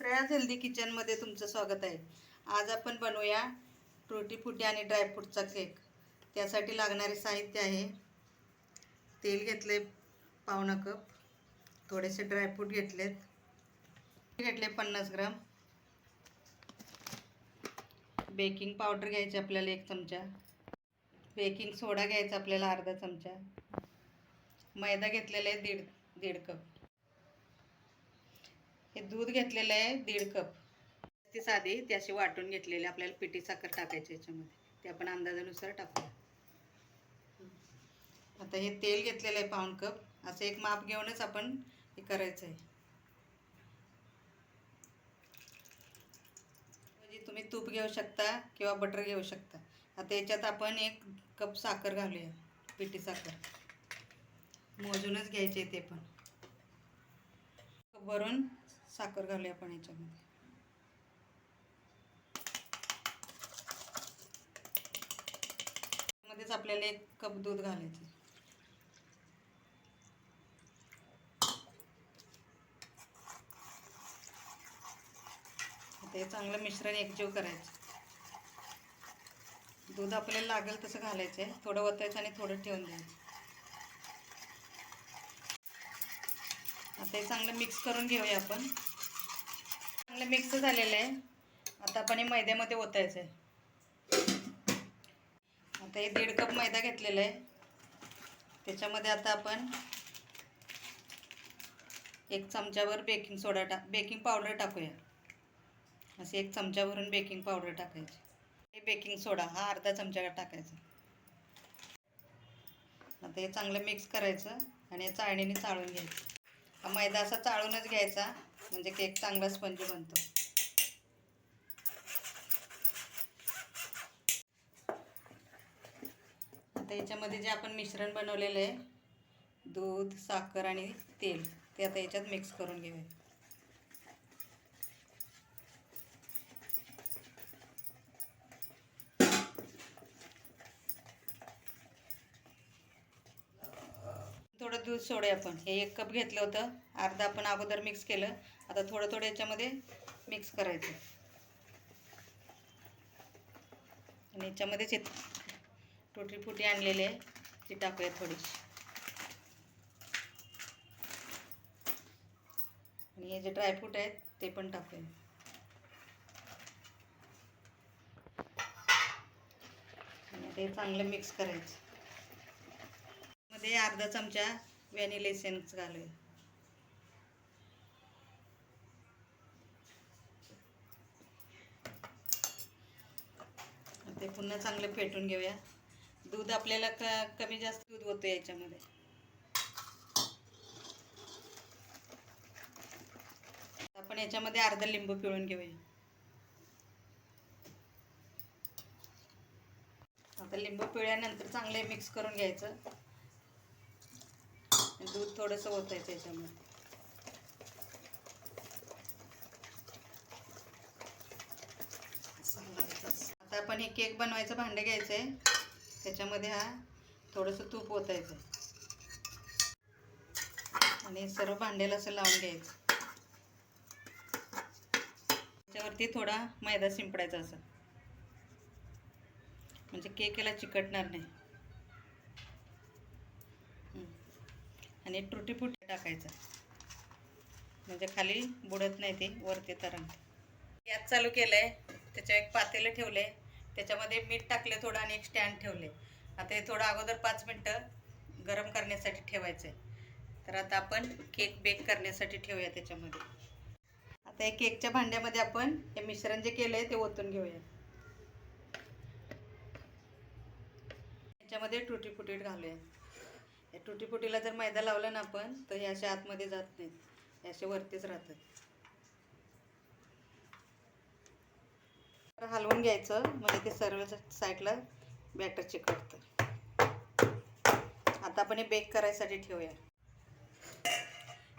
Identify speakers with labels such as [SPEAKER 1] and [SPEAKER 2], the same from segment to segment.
[SPEAKER 1] Shreya's healthy किचनमध्ये तुमचं स्वागत आहे. आज आपण बनवूया टुटी फुटी आणि ड्रायफ्रूटचा केक त्यासाठी लागणारे साहित्य आहे. तेल घेतले पावणा कप. थोडेसे ड्रायफ्रूट घेतलेत. घेतले पन्नास ग्राम. बेकिंग पावडर घ्यायची आपल्याला एक चमचा. बेकिंग सोडा घ्यायचा आपल्याला अर्धा चमचा. मैदा घेतलेला आहे दीड दीड कप. हे दूध घेतलेलं आहे दीड कप. ती साधी ती अशी वाटून घेतलेली आपल्याला पिठी साखर टाकायची याच्यामध्ये. ते आपण अंदाजानुसार टाकूया. आता हे तेल घेतलेलं आहे पाऊण कप. असं एक माप घेऊनच आपण हे करायचं आहे. म्हणजे तुम्ही तूप घेऊ शकता किंवा बटर घेऊ शकता. आता याच्यात आपण एक कप साखर घालूया पिठी साखर. मोजूनच घ्यायचे ते पण. भरून साखर घालूया आपण याच्यामध्ये. मध्येच आपल्याला एक कप दूध घालायचं आता हे चांगलं मिश्रण एकजीव करायचं. दूध आपल्याला लागेल तसं घालायचं आहे. थोडं ओतायचं आणि थोडं ठेवून द्यायचं. आता हे चांगलं मिक्स करून घेऊया आपण. चांगलं मिक्स झालेलं आहे. आता आपण हे मैद्यामध्ये ओतायचं आहे आता हे दीड कप मैदा घेतलेला आहे. त्याच्यामध्ये आता आपण एक चमच्यावर बेकिंग सोडा टाक बेकिंग पावडर टाकूया. असे एक चमच्यावरून बेकिंग पावडर टाकायची. हे बेकिंग सोडा हा अर्धा चमचा टाकायचा. आता हे चांगलं मिक्स करायचं आणि चाळणीने चाळून घ्यायचं. हा मैदा असा चाळूनच घ्यायचा. म्हणजे केक चांगला स्पंजी बनतो. आता याच्यामध्ये जे आपण मिश्रण बनवलेलं आहे दूध साखर आणि तेल ते आता याच्यात मिक्स करून घेऊया. थोडं दूध सोडूया आपण. हे एक कप घेतलं होतं. अर्धा आपण अगोदर मिक्स केलं. आता थोडं थोडं याच्यामध्ये मिक्स करायचं. आणि याच्यामध्येच हे टुटी फुटी आणलेली आहे ती टाकूया थोडीशी. आणि हे जे ड्रायफ्रूट आहेत ते पण टाकूया. ते चांगलं मिक्स करायचं. मध्ये अर्धा चमचा व्हॅनिला एसेन्स घालूया. ते पुन्हा चांगलं फेटून घेऊया. दूध आपल्याला क कमी जास्त दूध होतं याच्यामध्ये. आपण याच्यामध्ये अर्धा लिंबू पिळून घेऊया. आता लिंबू पिळल्यानंतर चांगले मिक्स करून घ्यायचं. दूध थोडंसं ओतायचं याच्यामध्ये. आता आपण हे केक बनवायचं भांडं घ्यायचं आहे त्याच्यामध्ये हा थोडंसं तूप ओतायचं आणि सर्व भांड्याला असं लावून घ्यायचं. त्याच्यावरती थोडा मैदा शिंपडायचा असं. म्हणजे केक याला चिकटणार नाही. आणि तुटीपुटी टाकायचं. म्हणजे खाली बुडत नाही ते वरती तरंग गॅस चालू केलं आहे त्याच्या एक पातेलं ठेवले त्याच्यामध्ये मीठ टाकले थोडं आणि एक स्टँड ठेवले आता हे थोडं अगोदर पाच मिनटं गरम करण्यासाठी ठेवायचं आहे तर आता आपण केक बेक करण्यासाठी ठेवूया त्याच्यामध्ये. आता हे केकच्या भांड्यामध्ये आपण हे मिश्रण जे केलं आहे ते ओतून घेऊया. त्याच्यामध्ये टुटीफुटीट घालूया. या टुटीफुटीला जर मैदा लावला ना आपण तर हे असे आतमध्ये जात नाहीत. हे असे वरतीच राहतात. तर हलवून घ्यायचं. म्हणजे ते सर्व साईडला बॅटर चिकटतं. आता आपण हे बेक करायसाठी ठेवूया.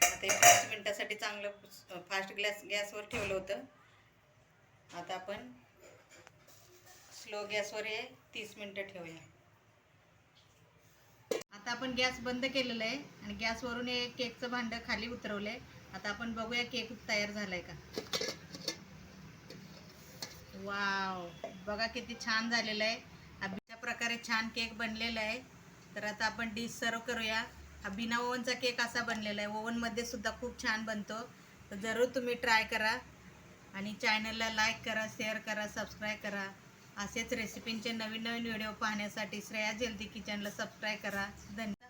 [SPEAKER 1] आता हे पाच मिनटासाठी चांगलं फास्ट गॅस गॅसवर ठेवलं होतं. आता आपण स्लो गॅसवर हे तीस मिनटं ठेवूया. आता आपण गॅस बंद केलेला आहे आणि गॅसवरून हे केकचं भांडं खाली उतरवलं आहे आता आपण बघूया केक तयार झाला आहे का. वाव बघा किती छान झालेलं आहे. अशा प्रकारे छान केक बनलेला आहे. तर आता आपण डिश सर्व करूया. हा बिना ओव्हनचा केक असा बनलेला आहे. ओव्हनमध्ये सुद्धा खूप छान बनतो. तर जरूर तुम्ही ट्राय करा. आणि चॅनलला लाईक करा शेअर करा सबस्क्राईब करा. असेच रेसिपींचे नवीन नवीन व्हिडिओ पाहण्यासाठी श्रेया जेल्दी किचनला सबस्क्राईब करा. धन्यवाद.